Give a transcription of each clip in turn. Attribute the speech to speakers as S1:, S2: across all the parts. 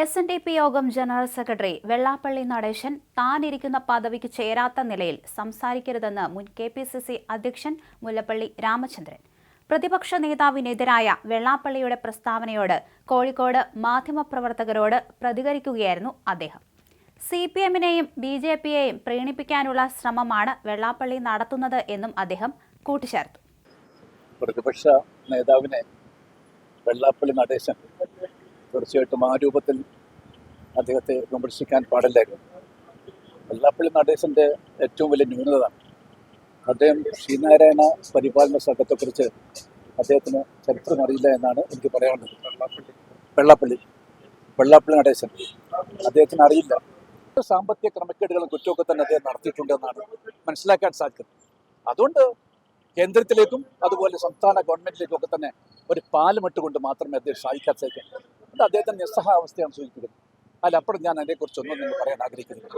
S1: S N D P Yogam general secretary Vellappally Natesan താനിരിക്കുന്ന പദവിക്ക് ചേരാത്ത നിലയിൽ സംസാരിക്കരുതെന്ന് മുൻ കെ പി സി സി അധ്യക്ഷൻ മുല്ലപ്പള്ളി രാമചന്ദ്രൻ. പ്രതിപക്ഷ നേതാവിനെതിരായ വെള്ളാപ്പള്ളിയുടെ പ്രസ്താവനയോട് കോഴിക്കോട് മാധ്യമപ്രവർത്തകരോട് പ്രതികരിക്കുകയായിരുന്നു അദ്ദേഹം. സി പി എമ്മിനെയും ബി ജെ പിയെയും പ്രീണിപ്പിക്കാനുള്ള ശ്രമമാണ് വെള്ളാപ്പള്ളി നടത്തുന്നത് എന്നും അദ്ദേഹം കൂട്ടിച്ചേർത്തു.
S2: പ്രതിപക്ഷ നേതാവിനെ വെള്ളാപ്പള്ളി നടേശൻ തീർച്ചയായിട്ടും ആ രൂപത്തിൽ അദ്ദേഹത്തെ വിമർശിക്കാൻ പാടില്ലായിരുന്നു. വെള്ളാപ്പള്ളി നടേശന്റെ ഏറ്റവും വലിയ ന്യൂനത അദ്ദേഹം ശ്രീനാരായണ പരിപാലന സംഘത്തെക്കുറിച്ച് അദ്ദേഹത്തിന് ചരിത്രം അറിയില്ല എന്നാണ് എനിക്ക് പറയാനുള്ളത്. വെള്ളാപ്പള്ളി. വെള്ളാപ്പള്ളി നടേശൻ. അദ്ദേഹത്തിന് അറിയില്ല. സാമ്പത്തിക ക്രമക്കേടുകളും കുറ്റമൊക്കെ തന്നെ അദ്ദേഹം നടത്തിയിട്ടുണ്ടെന്നാണ് മനസ്സിലാക്കാൻ സാധിക്കുന്നത്. അതുകൊണ്ട് കേന്ദ്രത്തിലേക്കും അതുപോലെ സംസ്ഥാന ഗവൺമെന്റിലേക്കും ഒക്കെ തന്നെ ഒരു പാലുമിട്ടുകൊണ്ട് മാത്രമേ അദ്ദേഹം സഹായിക്കാൻ സാധിക്കൂ. അത് അദ്ദേഹത്തിന്റെ നിസ്സഹാവസ്ഥയാണ് സൂചിപ്പിക്കുന്നത്. അതിലപ്പുറം ഞാൻ അതിനെക്കുറിച്ച് ഒന്നും നിങ്ങൾ പറയാൻ ആഗ്രഹിക്കുന്നില്ല.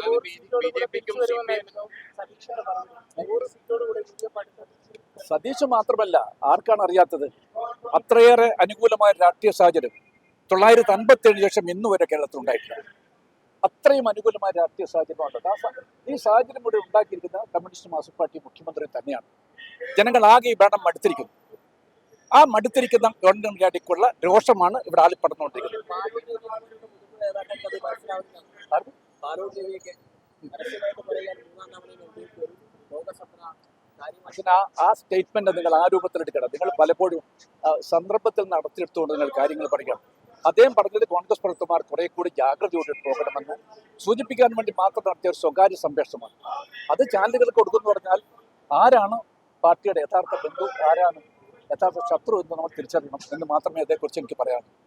S2: സതീഷ് മാത്രമല്ല ആർക്കാണ് അറിയാത്തത്? അത്രയേറെ അനുകൂലമായ രാഷ്ട്രീയ സാഹചര്യം. തൊള്ളായിരത്തി അൻപത്തി ഏഴ് ശേഷം ഇന്ന് വരെ കേരളത്തിൽ ഉണ്ടായിട്ടില്ല. അത്രയും അനുകൂലമായ രാഷ്ട്രീയ സാഹചര്യമാണ് ആ ഈ സാഹചര്യം ഇവിടെ ഉണ്ടാക്കിയിരിക്കുന്ന കമ്മ്യൂണിസ്റ്റ് മാർക്സിസ്റ്റ് പാർട്ടി മുഖ്യമന്ത്രി തന്നെയാണ്. ജനങ്ങൾ ആകെ ഈ ഭരണം മടുത്തിരിക്കുന്നു. ആ മടുത്തിരിക്കുന്ന ഗവൺമെന്റിനുള്ള രോഷമാണ് ഇവിടെ ആലിപ്പടന്നുകൊണ്ടിരിക്കുന്നത് പക്ഷേ ആ ആ സ്റ്റേറ്റ്മെന്റ് നിങ്ങൾ ആ രൂപത്തിലെടുക്കണം നിങ്ങൾ പലപ്പോഴും സന്ദർഭത്തിൽ നടത്തിയെടുത്തുകൊണ്ട് നിങ്ങൾ കാര്യങ്ങൾ പഠിക്കണം. അദ്ദേഹം പറഞ്ഞത് കോൺഗ്രസ് പ്രവർത്തകന്മാർ കുറെ കൂടി ജാഗ്രതയോടെ പോകണമെന്ന് സൂചിപ്പിക്കാൻ വേണ്ടി മാത്രം നടത്തിയ ഒരു സ്വകാര്യ സംരക്ഷണമാണ് അത് ചാനലുകൾ കൊടുക്കുന്നു പറഞ്ഞാൽ ആരാണ് പാർട്ടിയുടെ യഥാർത്ഥ ബന്ധു ആരാണ് യഥാർത്ഥ ശത്രു എന്ന് നമ്മൾ തിരിച്ചറിയണം എന്ന് മാത്രമേ അതേക്കുറിച്ച് എനിക്ക് പറയാനുള്ളൂ.